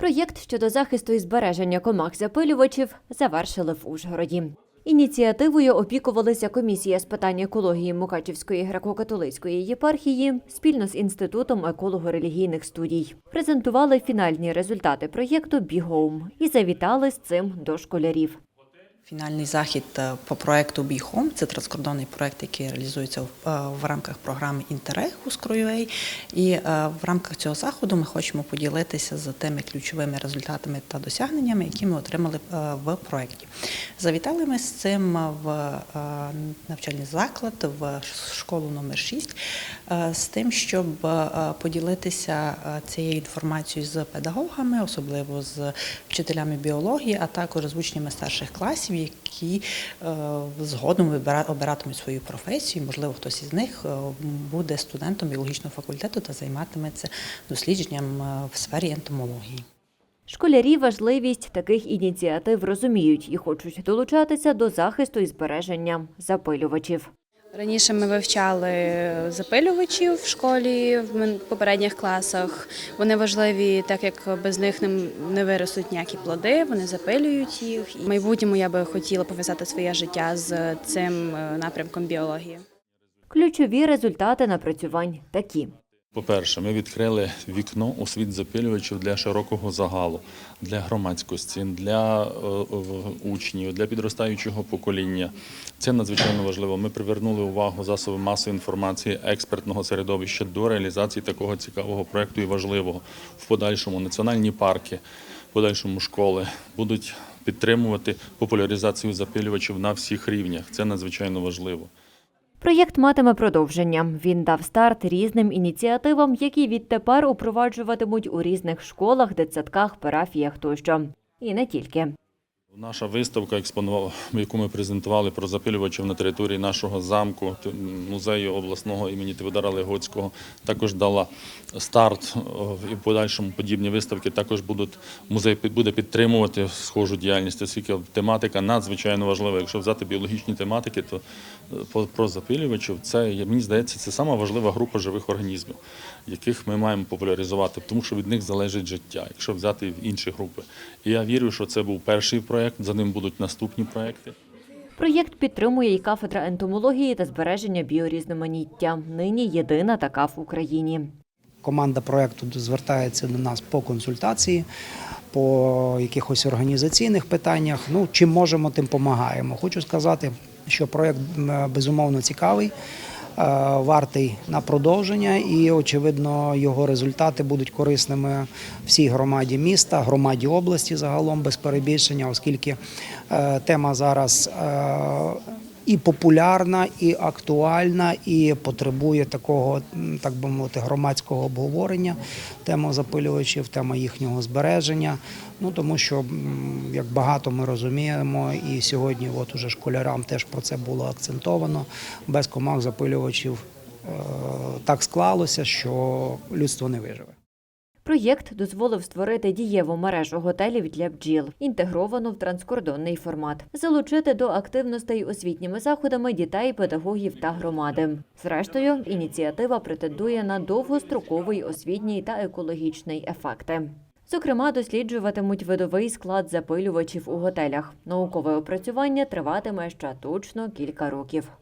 Проєкт щодо захисту і збереження комах запилювачів завершили в Ужгороді. Ініціативою опікувалася комісія з питань екології Мукачівської греко-католицької єпархії спільно з інститутом еколого-релігійних студій. Презентували фінальні результати проєкту «Бігоум» і завітали з цим до школярів. Фінальний захід е, по проекту Home – це транскордонний проект, який реалізується в, е, рамках програми Інтерег у Скроювей. І е, в рамках цього заходу ми хочемо поділитися з тими ключовими результатами та досягненнями, які ми отримали в проекті. Завітали ми з цим в навчальний заклад, в школу номер 6, е, з тим, щоб поділитися цією інформацією з педагогами, особливо з вчителями біології, а також з учнями старших класів, які е, згодом обиратимуть свою професію. Можливо, хтось із них е, буде студентом біологічного факультету та займатиметься дослідженням е, в сфері ентомології. Школярі важливість таких ініціатив розуміють і хочуть долучатися до захисту і збереження запилювачів. Раніше ми вивчали запилювачів в школі в попередніх класах. Вони важливі, так як без них не, не виростуть ніякі плоди, вони запилюють їх. І в майбутньому я би хотіла пов'язати своє життя з цим е, напрямком біології. Ключові результати напрацювань такі. По-перше, ми відкрили вікно у світ запилювачів для широкого загалу, для громадськості, для е, учнів, для підростаючого покоління. Це надзвичайно важливо. Ми привернули увагу засоби масової інформації експертного середовища до реалізації такого цікавого проекту і важливого. В подальшому національні парки, в подальшому школи будуть підтримувати популяризацію запилювачів на всіх рівнях. Це надзвичайно важливо. Проєкт матиме продовження. Він дав старт різним ініціативам, які відтепер упроваджуватимуть у різних школах, дитсадках, парафіях тощо. І не тільки. Наша виставка, яку ми презентували про запилювачів на території нашого замку, музею обласного імені Тиводара Легоцького, також дала старт і в подальшому подібні виставки також будуть музей буде підтримувати схожу діяльність, оскільки тематика надзвичайно важлива. Якщо взяти біологічні тематики, то е, про запилювачів це мені здається, це сама важлива група живих організмів, яких ми маємо популяризувати, тому що від них залежить життя, якщо взяти інші групи. І я вірю, що це був перший проєкт, за ним будуть наступні проєкти. Проєкт підтримує і кафедра ентомології та збереження біорізноманіття. Нині єдина така в Україні. Команда проекту звертається до нас по консультації, по якихось організаційних питаннях. Ну, чим можемо, тим допомагаємо. Хочу сказати, що проект безумовно цікавий, вартий на продовження, і очевидно, його результати будуть корисними всій громаді міста, громаді області загалом без перебільшення, оскільки е, тема зараз. І популярна, і актуальна, і потребує такого, так би мовити, громадського обговорення. Тема запилювачів, тема їхнього збереження. Ну тому що як багато ми розуміємо, і сьогодні, от уже школярам теж про це було акцентовано. Без комах запилювачів е, так склалося, що людство не виживе. Проєкт дозволив створити дієву мережу готелів для бджіл, інтегровану в транскордонний формат, залучити до активностей освітніми заходами дітей, педагогів та громади. Зрештою, ініціатива претендує на довгостроковий освітній та екологічний ефекти. Зокрема, досліджуватимуть видовий склад запилювачів у готелях. Наукове опрацювання триватиме ще точно кілька років.